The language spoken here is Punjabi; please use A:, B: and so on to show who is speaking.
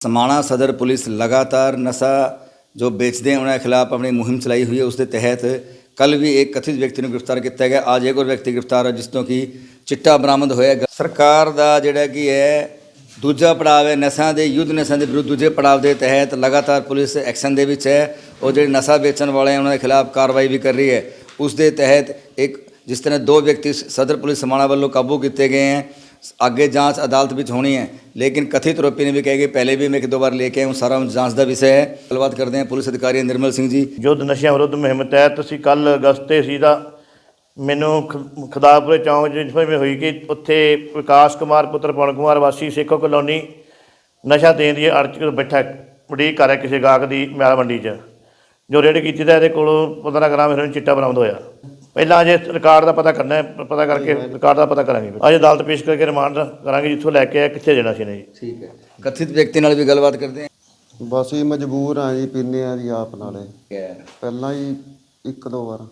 A: ਸਮਾਣਾ ਸਦਰ ਪੁਲਿਸ ਲਗਾਤਾਰ ਨਸ਼ਾ ਜੋ ਵੇਚਦੇ ਹਨ, ਉਹਨਾਂ ਦੇ ਖਿਲਾਫ ਆਪਣੀ ਮੁਹਿੰਮ ਚਲਾਈ ਹੋਈ ਹੈ। ਉਸ ਦੇ ਤਹਿਤ ਕੱਲ ਵੀ ਇੱਕ ਕਥਿਤ ਵਿਅਕਤੀ ਨੂੰ ਗ੍ਰਿਫਤਾਰ ਕੀਤਾ ਗਿਆ। ਅੱਜ ਇੱਕ ਹੋਰ ਵਿਅਕਤੀ ਗ੍ਰਿਫਤਾਰ ਹੈ, ਜਿਸ ਤੋਂ ਕਿ ਚਿੱਟਾ ਬਰਾਮਦ ਹੋਇਆ ਸਰਕਾਰ ਦਾ ਜਿਹੜਾ ਕੀ ਹੈ, ਦੂਜਾ ਪੜਾਅ ਹੈ, ਨਸ਼ਿਆਂ ਦੇ, ਯੁੱਧ ਨਸ਼ਿਆਂ ਦੇ ਵਿਰੁੱਧ ਦੂਜੇ ਪੜਾਅ ਦੇ ਤਹਿਤ ਲਗਾਤਾਰ ਪੁਲਿਸ ਐਕਸ਼ਨ ਦੇ ਵਿੱਚ ਹੈ। ਉਹ ਜਿਹੜੇ ਨਸ਼ਾ ਵੇਚਣ ਵਾਲੇ ਹਨ, ਉਹਨਾਂ ਦੇ ਖਿਲਾਫ ਕਾਰਵਾਈ ਵੀ ਕਰ ਰਹੀ ਹੈ। ਉਸ ਦੇ ਤਹਿਤ ਇੱਕ, ਜਿਸ ਤਰ੍ਹਾਂ ਦੋ ਵਿਅਕਤੀ ਸਦਰ ਪੁਲਿਸ ਸਮਾਣਾ ਵੱਲੋਂ ਕਾਬੂ ਕੀਤੇ ਗਏ ਹਨ ਅੱਗੇ ਜਾਂਚ ਅਦਾਲਤ ਵਿੱਚ ਹੋਣੀ ਹੈ। ਲੇਕਿਨ ਕਥਿਤ ਆरोपी ਨੇ ਵੀ ਕਹੇ ਕਿ ਪਹਿਲੇ ਵੀ ਮੈਂ ਇੱਕ ਦੋ ਵਾਰ ਲੈ ਕੇ ਆਇਆ ਹੂੰ ਸਾਰਾ ਜਾਂਚ ਦਾ ਵਿਸ਼ਾ ਹੈ। ਗੱਲਬਾਤ ਕਰਦੇ ਹਾਂ ਪੁਲਿਸ ਅਧਿਕਾਰੀ ਨਿਰਮਲ ਸਿੰਘ ਜੀ।
B: ਯੁੱਧ ਨਸ਼ਿਆਂ ਵਿਰੁੱਧ ਮੁਹਿੰਮ ਤਹਿਤ ਅਸੀਂ ਕੱਲ ਅਗਸਤ ਤੇ ਸੀ ਦਾ ਮੈਨੂੰ ਖ- ਖੁਦਾਪੁਰੇ ਚੌਂਕ ਜਿੱਥੇ ਵੀ ਹੋਈ ਕਿ ਉੱਥੇ ਵਿਕਾਸ ਕੁਮਾਰ, ਪੁੱਤਰ ਪਵਨ ਕੁਮਾਰ, ਵਾਸੀ ਸੇਖੋ ਕਲੋਨੀ ਨਸ਼ਾ ਦੇਣ ਦੀ ਅੜਚ ਕੇ ਬੈਠਾ ਉਡੀਕ ਕਰ ਰਿਹਾ ਕਿਸੇ ਗਾਹਕ ਦੀ ਮਿਆਲ ਮੰਡੀ 'ਚ, ਜੋ ਰੇਡ ਕੀਤੀ ਤਾਂ ਇਹਦੇ ਕੋਲੋਂ 15 ਗ੍ਰਾਮ ਹੈਰੋਇਨ ਚਿੱਟਾ ਬਰਾਮਦ ਹੋਇਆ। ਪਹਿਲਾਂ ਅਜੇ ਰਿਕਾਰਡ ਦਾ ਪਤਾ ਕਰਨਾ ਹੈ ਪਤਾ ਕਰਕੇ ਰਿਕਾਰਡ ਦਾ ਪਤਾ ਕਰਾਂਗੇ ਅੱਜ ਅਦਾਲਤ ਪੇਸ਼ ਕਰਕੇ ਰਿਮਾਂਡ ਕਰਾਂਗੇ ਜਿੱਥੋਂ ਲੈ ਕੇ ਆਇਆ ਕਿੱਥੇ ਦੇਣਾ ਸੀ ਨੇ ਜੀ।
A: ਠੀਕ ਹੈ। ਕਥਿਤ ਵਿਅਕਤੀ ਨਾਲ ਵੀ ਗੱਲਬਾਤ ਕਰਦੇ ਹਾਂ।
C: ਬਸ ਹੀ ਮਜਬੂਰ ਆ ਜੀ ਪੀਨੇ ਆ ਜੀ ਆਪ ਨਾਲੇ। ਪਹਿਲਾਂ ਹੀ ਇੱਕ ਦੋ ਵਾਰ।